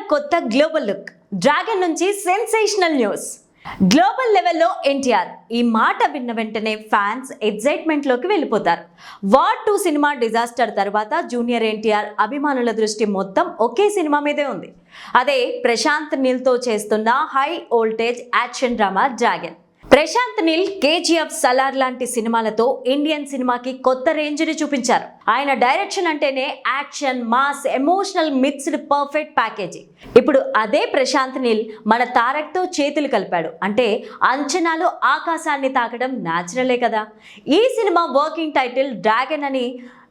కొత్త global look. Dragon నుంచి sensational news. Global లెవెల్లో ఎన్టీఆర్ ఈ మాట విన్న వెంటనే ఫ్యాన్స్ ఎగ్జైట్మెంట్లోకి వెళ్ళిపోతారు. వార్ టూ సినిమా డిజాస్టర్ తర్వాత జూనియర్ ఎన్టీఆర్ అభిమానుల దృష్టి మొత్తం ఒకే సినిమా మీదే ఉంది. అదే ప్రశాంత్ నీల్తో చేస్తున్న high voltage action drama dragon. Prashanth Neel KGF Salaar లాంటి సినిమాలతో ఇండియన్ సినిమాకి కొత్త రేంజ్ని చూపించారు. ఆయన డైరెక్షన్ అంటేనే action mass emotional mixed perfect package ఇప్పుడు అదే ప్రశాంత్ నీల్ మన తారక్తో చేతులు కలిపాడు. అంటే అంచనాలు ఆకాశాన్ని తాకడం న్యాచురలే కదా. ఈ సినిమా వర్కింగ్ టైటిల్ డ్రాగన్ అని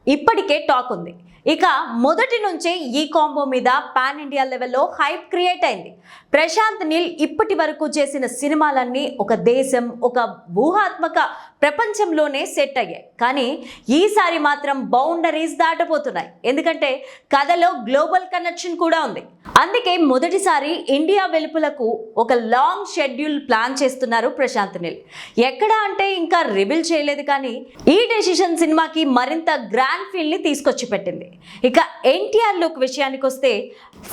ఇప్పటికే టాక్ ఉంది. ఇక మొదటి నుంచే ఈ కాంబో మీద పాన్ ఇండియా లెవెల్లో హైప్ క్రియేట్ అయింది. ప్రశాంత్ నీల్ ఇప్పటి వరకు చేసిన సినిమాలన్నీ ఒక దేశం ఒక ఊహాత్మక ప్రపంచంలోనే సెట్ అయ్యాయి. కానీ ఈసారి మాత్రం బౌండరీస్ దాటపోతున్నాయి ఎందుకంటే కథలో గ్లోబల్ కనెక్షన్ కూడా ఉంది. అందుకే మొదటిసారి ఇండియా వెలుపులకు ఒక లాంగ్ షెడ్యూల్ ప్లాన్ చేస్తున్నారు ప్రశాంత్ నీల్. ఎక్కడ అంటే ఇంకా రివీల్ చేయలేదు కానీ ఈ డెసిషన్ సినిమాకి మరింత గ్రాండ్ ఫీల్ తీసుకొచ్చి పెట్టింది. ఇక ఎన్టీఆర్ లుక్ విషయానికి వస్తే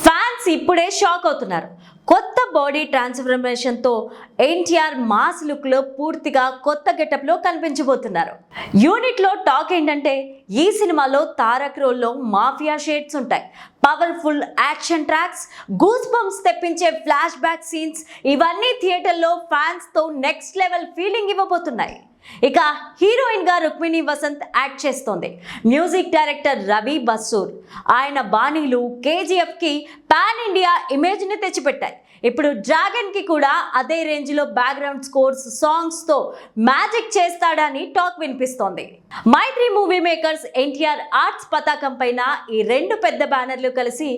ఫ్యాన్స్ ఇప్పుడే షాక్ అవుతున్నారు. కొత్త బాడీ ట్రాన్స్ఫర్మేషన్తో ఎన్టీఆర్ మాస్ లుక్లో పూర్తిగా కొత్త గెటప్లో కనిపించబోతున్నారు. యూనిట్లో టాక్ ఏంటంటే ఈ సినిమాలో తారక్ రోల్లో మాఫియా షేడ్స్ ఉంటాయి. Powerful action tracks goose bumps తెప్పించే ఫ్లాష్ బ్యాక్ సీన్స్ ఇవన్నీ థియేటర్లో ఫ్యాన్స్తో నెక్స్ట్ లెవెల్ ఫీలింగ్ ఇవ్వబోతున్నాయి. ఇక హీరోయిన్గా రుక్మిణి వసంత్ యాక్ట్ చేస్తోంది. మ్యూజిక్ డైరెక్టర్ రవి బస్సూర్ ఆయన బాణీలు కేజీఎఫ్కి పాన్ ఇండియా ఇమేజ్ని తెచ్చిపెట్టాయి. ఇప్పుడు డ్రాగన్కి కూడా అదే రేంజ్లో బ్యాక్గ్రౌండ్ స్కోర్స్ సాంగ్స్తో మ్యాజిక్ చేస్తాడని టాక్ వినిపిస్తోంది. Mythri movie makers NTR arts పతాకం పైన ఈ రెండు పెద్ద బ్యానర్లు కలిసి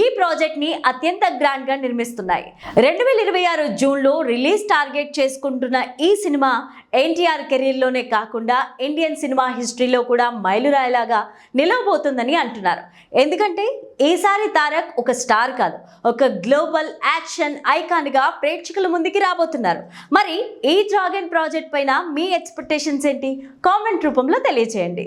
ఈ ప్రాజెక్ట్ని అత్యంత గ్రాండ్గా నిర్మిస్తున్నాయి. రెండు వేల ఇరవై ఆరు జూన్లో రిలీజ్ టార్గెట్ చేసుకుంటున్న ఈ సినిమా ఎన్టీఆర్ కెరీర్లోనే కాకుండా ఇండియన్ సినిమా హిస్టరీలో కూడా మైలురాయిలాగా నిలవబోతుందని అంటున్నారు. ఎందుకంటే ఈసారి తారక్ ఒక స్టార్ కాదు ఒక గ్లోబల్ యాక్షన్ ఐకాన్గా ప్రేక్షకుల ముందుకి రాబోతున్నారు. మరి ఈ డ్రాగన్ ప్రాజెక్ట్ పైన మీ ఎక్స్పెక్టేషన్స్ ఏంటి? కామెంట్ రూపంలో తెలియచేయండి.